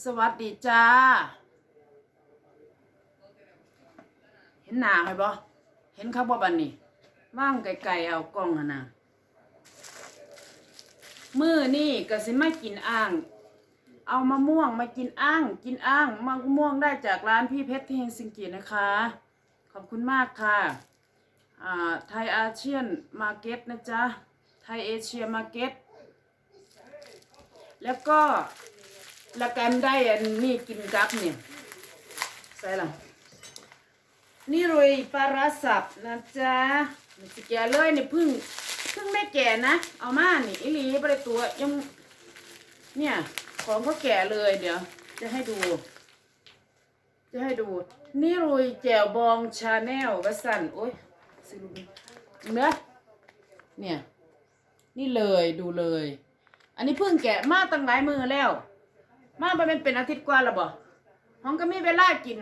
สวัสดีจ้า เห็นหน้าไหมบ่เห็นเขาบ่บันนี่ว่างไกลๆเอากล้องหนนะมือนี่ก็สิมากินอ่าง เอามะม่วงมากินอ่าง กินอ่างมะม่วงได้จากร้านพี่เพชรที่เฮงซิงกินะคะ ขอบคุณมากค่ะไทยอาเชียนมาร์เก็ตนะจ๊ะ ไทยเอเชียมาร์เก็ต แล้วก็ ละกันได้อันนี้กินกับเนี่ยใส่ละนี่รุยปลาร้าสับนะจ๊ะมันจะแก่เลยเนี่ยพึ่งพึ่งไม่แก่นะ เอามานี่อีลีไปตัวยังเนี่ยของก็แก่เลยเดี๋ยว จะให้ดู จะให้ดู นี่รุยแจ่วบองชาแนลวัสันโอ้ยสิลูกเนื้อเนี่ย นี่เลยดูเลย อันนี้เพิ่งแกะมาตั้งหลายมือแล้ว มาไปเป็นเป็นอาทิตย์กว่าแล้วบ่ห้องก็มีเวลากิน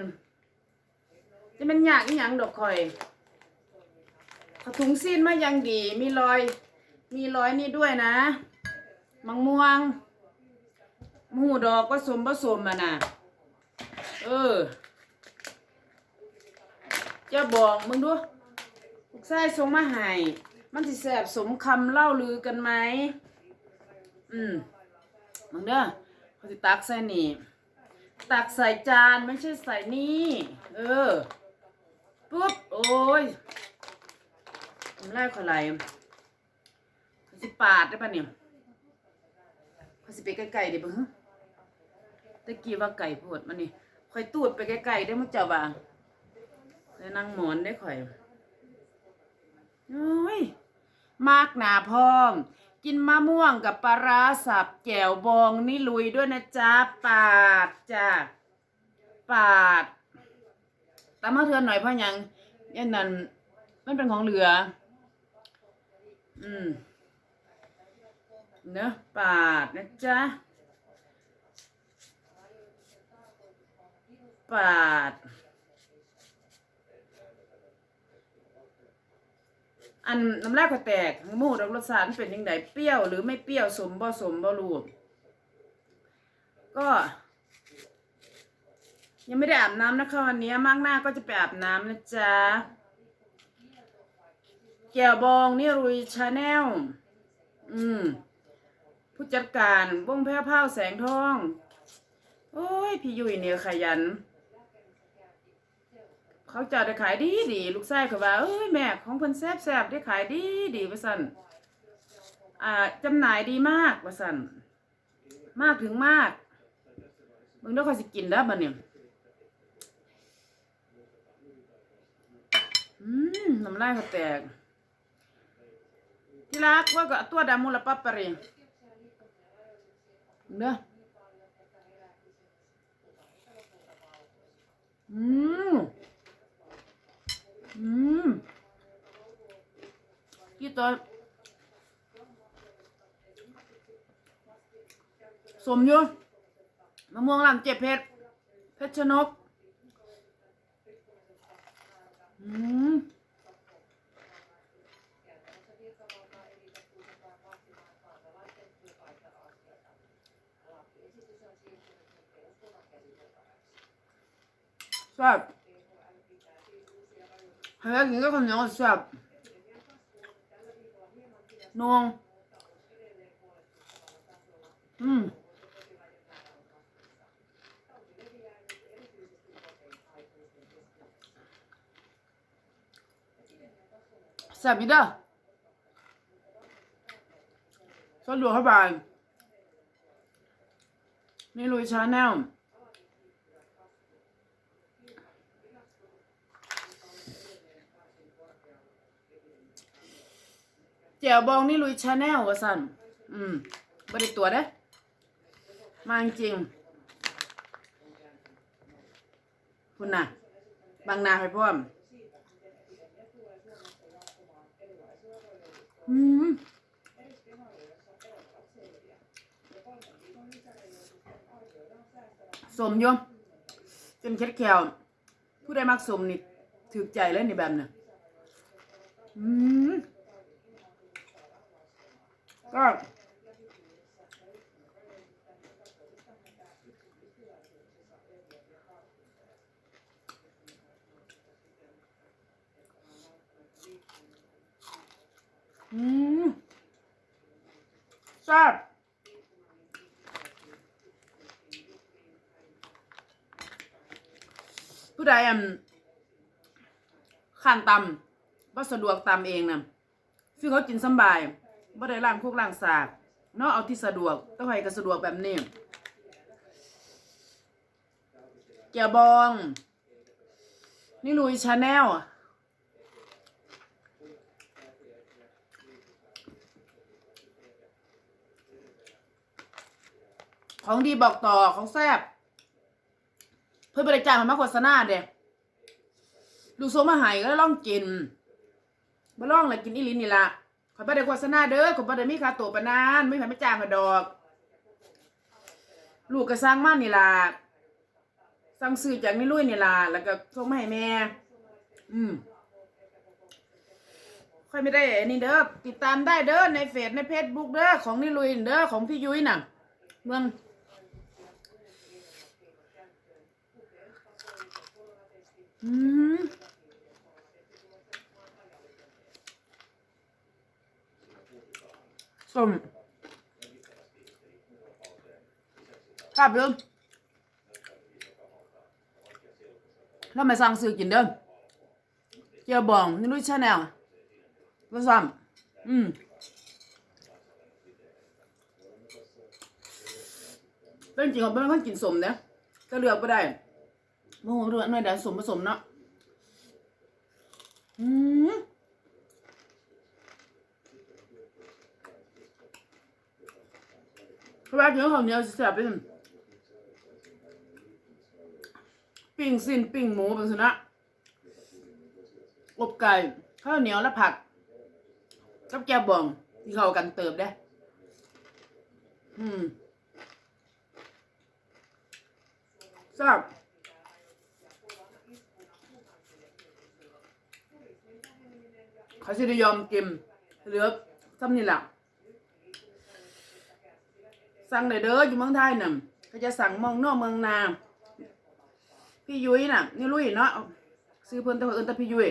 จะเป็นยากอีหยังดอกคอยเขาถุงซีนมายังดี มีรอย มีรอยนี่ด้วยนะ มังม่วงหมูดอกผสมผสมมาน่ะ เออจ้าบองมึงดูลูกชายส่งมาให้มันสิแสบสมคำเล่าลือกันไหม อืมมึงเด้อ เขาสิตักใส่นี่ ตักใส่จานไม่ใช่ใส่นี่ เออ ปุ๊บ โอ้ยทำไรขอไหลเขาสิปาดได้ปะเนี่ยเขาสิไปไกลๆดิบ่ฮะตะกี้ว่าไก่โพดมันนี่ข่อยตูดไปไกลๆได้มั้งเจ้าบ่าได้นั่งหมอนได้ข่อยโอ้ยมากหนาพร้อม กินมะม่วงกับปลาร้าสับแจ่วบองนี่ลุยด้วยนะจ๊ะปาดจ้ะปาดตามมาเทือนหน่อยเพราะยังยันนั้นมันเป็นของเหลือ อืมเนอะปาดนะจ๊ะปาด อันน้ำแรกก็แตกหมูดอกรสชาติเป็นยังไงเปรี้ยวหรือไม่เปรี้ยวสมบ่สมบ่รู้ก็ ยังไม่ได้อาบน้ำนะคะวันนี้มากหน้าก็จะไปอาบน้ำนะจ๊ะแก้วบองนี่รุยชาแนลอืม ผู้จัดการวงแพ้วพราแสงทอง โอ้ย พี่ยุ้ยเนี่ยขยัน เขาเจะได้ขายดีดีลูกชายเขาว่าเอ้ยแม่ของเพิ่นแซ่บแซ่บได้ขายดีดีว่าสั่นอ่าจำหน่ายดีมากว่าสั่นมากถึงมากมึงต้องคอยสิกินแล้วบัดเนี่ยอืมน้ำลายเขาแตกที่รักว่าก็ตัวดำมูลปับปะเรเด้ออืม อืมกี่ตัวสมอยู่มะม่วงลำเจ็บเพชรเพชรชนก อืมแซ่บ เฮ้ยกินก็คนเหนียวแซ่บนวงอืมแซ่บอีเด้อสะดวกสบายนี่ลุยชาแนล แจ๋วบองนี่ลุยชาแนลวะสันอืมบริตัวเด้มาจริงคุณน่ะ บางนาไปพร้อมอืมสมยมจนเค็ดแขวผู้ใดมักสมนี่ถือใจเลยนี่แบบน่ะอืม ก็อืมแซ่บผู้ใดอะขั้นตำว่าสะดวกตมเองนะฟี่เขากินสบาย บ่ได้ล้างพวกล้างสากเนาะเอาที่สะดวกต้องให้ก็สะดวกแบบนี้เกียวบอง นี่ลุยชาแนลของดีบอกต่อของแซบเพื่อบริจาคมาโฆษณาเด็ดูโซมาหายก็ล่องกินมาล่องเลยกินอีลินนี่ละ ขอยบ่ได้โฆษณาเด้อขอยบ่ได้มีค่าตัวปานนั้นไม่ผ่านไม่จ้างเขาดอก ลูกก็สร้างมันนี่ล่ะสั่งซื้อจากนี่ลุยนี่ล่ะแล้วก็ส่งมาให้แม่ อืมค่อยไม่ได้อันนี้เด้อติดตามได้เด้อในเฟซในเฟซบุ๊กเด้อของนี่ลุยเด้อของพี่ยุ้ยน่ะเมืองอืม ส้มครับเด้อเราไมาสั่งซื้อกินเด้อเจียวบองนี่ลุยชาแนลก็ซ้ำอืมเป็นจริงเขาเป็นคนกินสมเนี่ยก็เลือกไม่ได้โมโหเรื่องหน่อยเดี๋ยวสมผสมเนาะอืม เพราะว่าเนื้อของเนื้อสิแซ่บเป็นปิ้งสิ้นปิ้งหมูเป็นสนะอบไก่ข้าวเหนียวและผักกับแกบองที่เข้ากันเติบได้ อืมแซ่บเขาจะยอมกินเหลือซ้ำนี่แหละ สั่งได้เด้ออยู่เมืองไทยน่ะเขาจะสั่งเมองนอกเมืองนา พี่ยุ้ยน่ะนี่ลุยเนาะซื้อเพิ่นแต่เพิ่นแต่พี่ยุ้ย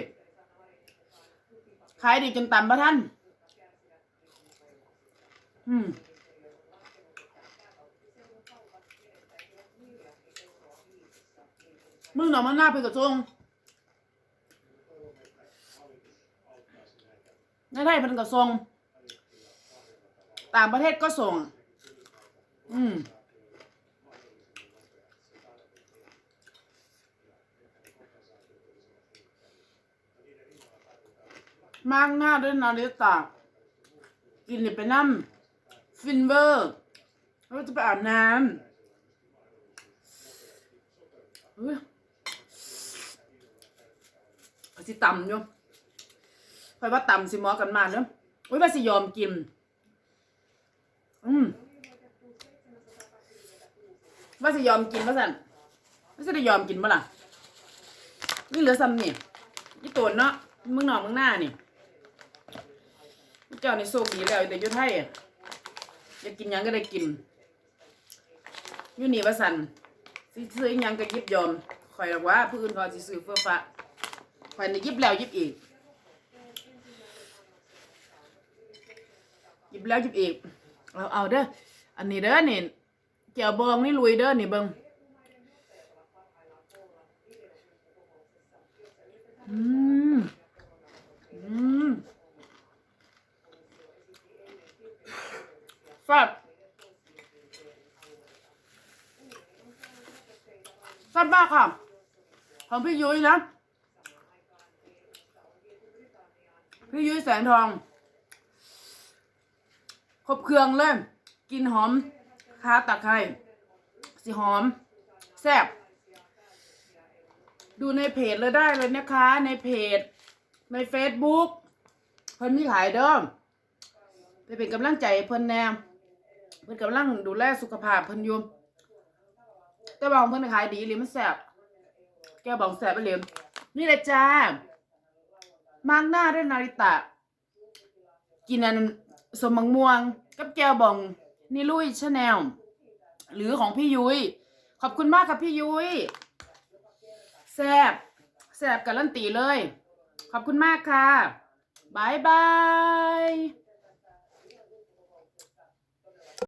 ขายดีจนต่ำปะท่าน อืมมึงหน่อมันหน้าไปกับทรงในไทยมันก็ส่งต่างประเทศก็ส่ง อืมมากหน้าด้วยนาฬิตากินนี่ไปน้ำฟินเวอร์แล้วจะไปอาบน้ำเฮ้ยเอาสิต่ำอยู่คอยว่าต่ำสิหมอกันมาเนาะโอ้ยว่าสิยอมกิน อืม ว่าสิยอมกินว่าสันว่าสิได้ยอมกินบ่ล่ะนี่เหลือซ้ำนี่ยี่ตัวเนาะมึงหนอกมึงหน้านี่เจ้านี่โชคดีแล้วแต่ยุไทยอะอยากกินยังก็ได้กินยู่นี่ว่าสันสิซื้อยังก็ยิบยอมคอยหรอกว่าผู้อื่นเขาสิซื้อเฟื่อฟ้าคอยในยิบแล้วยิบอีกยิบแล้วยิบอีกเอาเอาเด้ออันนี้เด้อนี่ เจียวบองนี่ลุยเด้อนี่เบิงอืมอืมแซ่บแซ่บมากค่ะของพี่ยุ้ยนะ พี่ยุ้ยแสงทอง ครบเครื่องเลย กินหอม คาตะไคร้สีหอม แซ่บดูในเพจเลยได้เลยนะคะ ในเพจ ในเฟซบุ๊กเพิ่นมีขายเด้อไปเป็นกำลังใจเพิ่นแนมเพิ่นกำลังดูแลสุขภาพเพิ่นอยู่แต่บองเพิ่นขายดีหรือมันแซ่บแกบอกแซ่บไปเลยนี่เลยจ้ามางหน้าด้วยนาริตะ กินอันสมมังม่วง กับแกวบอง นี่ลุยชาแนลหรือของพี่ยุย้ยขอบคุณมากครับพี่ยุย้ยแซบแซบกับลันตีเลย ขอบคุณมากค่ะบายบาย